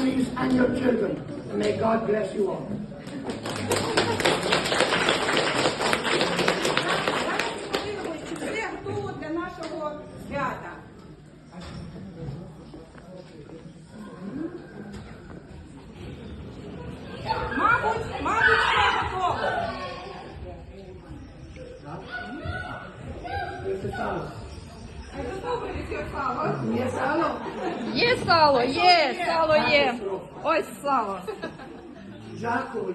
families and your children. May God bless you all. Слово є. Ось слава. Дякую.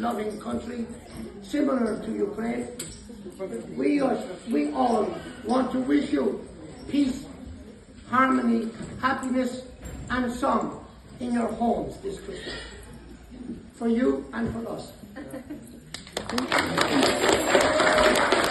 loving country, similar to Ukraine. We, are, we all want to wish you peace, harmony, happiness, and song in your homes this Christmas. For you and for us.